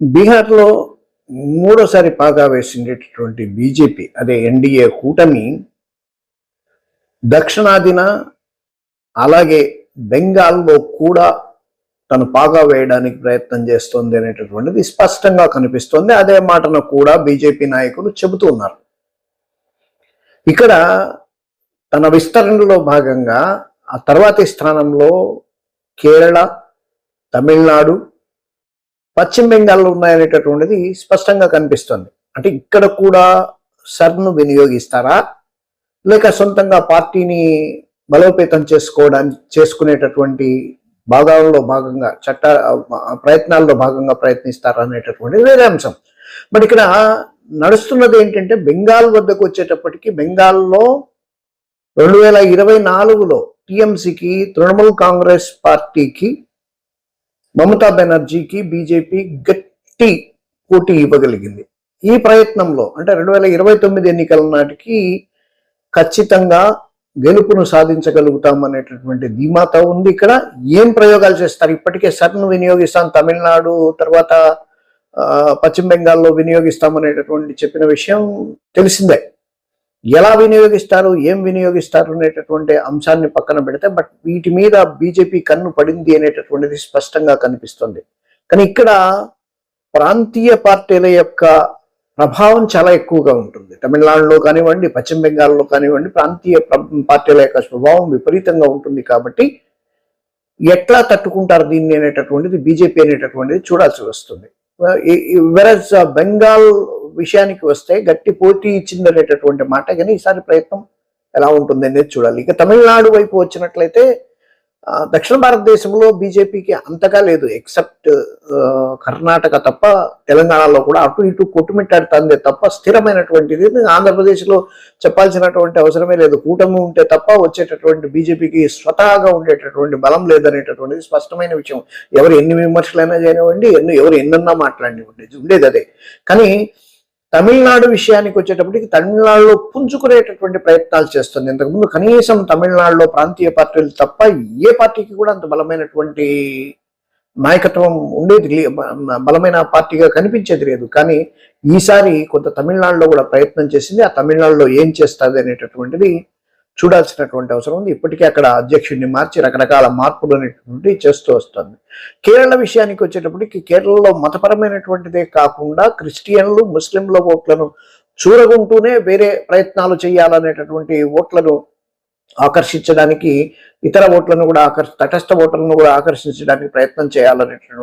బీహార్లో మూడోసారి పాగా వేసిండేటటువంటి బీజేపీ అదే ఎన్డీఏ కూటమి దక్షిణాదిన అలాగే బెంగాల్లో కూడా తను పాగా వేయడానికి ప్రయత్నం చేస్తోంది అనేటటువంటిది స్పష్టంగా కనిపిస్తోంది. అదే మాటను కూడా బీజేపీ నాయకులు చెబుతూ ఉన్నారు. ఇక్కడ తన విస్తరణలో భాగంగా ఆ తర్వాతి స్థానంలో కేరళ తమిళనాడు పశ్చిమ బెంగాల్లో ఉన్నాయనేటటువంటిది స్పష్టంగా కనిపిస్తుంది. అంటే ఇక్కడ కూడా సర్ను వినియోగిస్తారా? లేక సొంతంగా పార్టీని బలోపేతం చేసుకోవడానికి చేసుకునేటటువంటి భాగాల్లో భాగంగా చట్ట ప్రయత్నాల్లో భాగంగా ప్రయత్నిస్తారా అనేటటువంటి వేరే అంశం. బట్ ఇక్కడ నడుస్తున్నది ఏంటంటే బెంగాల్ వద్దకు వచ్చేటప్పటికి బెంగాల్లో రెండు వేల ఇరవై నాలుగులో టీఎంసీకి తృణమూల్ కాంగ్రెస్ పార్టీకి మమతా బెనర్జీకి బీజేపీ గట్టి పోటీ ఇవ్వగలిగింది. ఈ ప్రయత్నంలో అంటే రెండు వేల ఇరవై తొమ్మిది ఎన్నికల నాటికి ఖచ్చితంగా గెలుపును సాధించగలుగుతాం అనేటటువంటి ధీమాత ఉంది ఇక్కడ. ఏం ప్రయోగాలు చేస్తారు? ఇప్పటికే సర్ను వినియోగిస్తాం తమిళనాడు తర్వాత పశ్చిమ బెంగాల్లో వినియోగిస్తాం అనేటటువంటి చెప్పిన విషయం తెలిసిందే. ఎలా వినియోగిస్తారు ఏం వినియోగిస్తారు అనేటటువంటి అంశాన్ని పక్కన పెడితే బట్ వీటి మీద బీజేపీ కన్ను పడింది అనేటటువంటిది స్పష్టంగా కనిపిస్తుంది. కానీ ఇక్కడ ప్రాంతీయ పార్టీల యొక్క ప్రభావం చాలా ఎక్కువగా ఉంటుంది. తమిళనాడులో కానివ్వండి పశ్చిమ బెంగాల్లో కానివ్వండి ప్రాంతీయ పార్టీల యొక్క స్వభావం విపరీతంగా ఉంటుంది కాబట్టి ఎట్లా తట్టుకుంటారు దీన్ని అనేటటువంటిది బీజేపీ అనేటటువంటిది చూడాల్సి వస్తుంది. వెరస్ బెంగాల్ విషయానికి వస్తే గట్టి పోటీ ఇచ్చింది అనేటటువంటి మాట కానీ ఈసారి ప్రయత్నం ఎలా ఉంటుంది అనేది చూడాలి. ఇక తమిళనాడు వైపు వచ్చినట్లయితే దక్షిణ భారతదేశంలో బీజేపీకి అంతగా లేదు ఎక్సెప్ట్ కర్ణాటక తప్ప తెలంగాణలో కూడా అటు ఇటు కొట్టుమిట్టాడుతుంది తప్ప స్థిరమైనటువంటిది ఆంధ్రప్రదేశ్లో చెప్పాల్సినటువంటి అవసరమే లేదు. కూటమి ఉంటే తప్ప వచ్చేటటువంటి బీజేపీకి స్వతహాగా ఉండేటటువంటి బలం లేదనేటటువంటిది స్పష్టమైన విషయం. ఎవరు ఎన్ని విమర్శలైనా చేయనివ్వండి ఎన్ని ఎవరు ఎన్నన్నా మాట్లాడినివ్వండి ఉండేది అదే. కానీ తమిళనాడు విషయానికి వచ్చేటప్పటికి తమిళనాడులో పుంజుకునేటటువంటి ప్రయత్నాలు చేస్తుంది. ఇంతకుముందు కనీసం తమిళనాడులో ప్రాంతీయ పార్టీలు తప్ప ఏ పార్టీకి కూడా అంత బలమైనటువంటి నాయకత్వం ఉండేది బలమైన పార్టీగా కనిపించేది లేదు. కానీ ఈసారి కొంత తమిళనాడులో కూడా ప్రయత్నం చేసింది. ఆ తమిళనాడులో ఏం చేస్తుంది అనేటటువంటిది చూడాల్సినటువంటి అవసరం ఉంది. ఇప్పటికే అక్కడ అధ్యక్షుడిని మార్చి రకరకాల మార్పులు అనేటువంటి చేస్తూ వస్తుంది. కేరళ విషయానికి వచ్చేటప్పటికి కేరళలో మతపరమైనటువంటిదే కాకుండా క్రిస్టియన్లు ముస్లింల ఓట్లను చూడగుంటూనే వేరే ప్రయత్నాలు చేయాలనేటటువంటి ఓట్లను ఆకర్షించడానికి ఇతర ఓట్లను కూడా ఆకర్ష తటస్థ ఓట్లను కూడా ఆకర్షించడానికి ప్రయత్నం చేయాలనేటటువంటి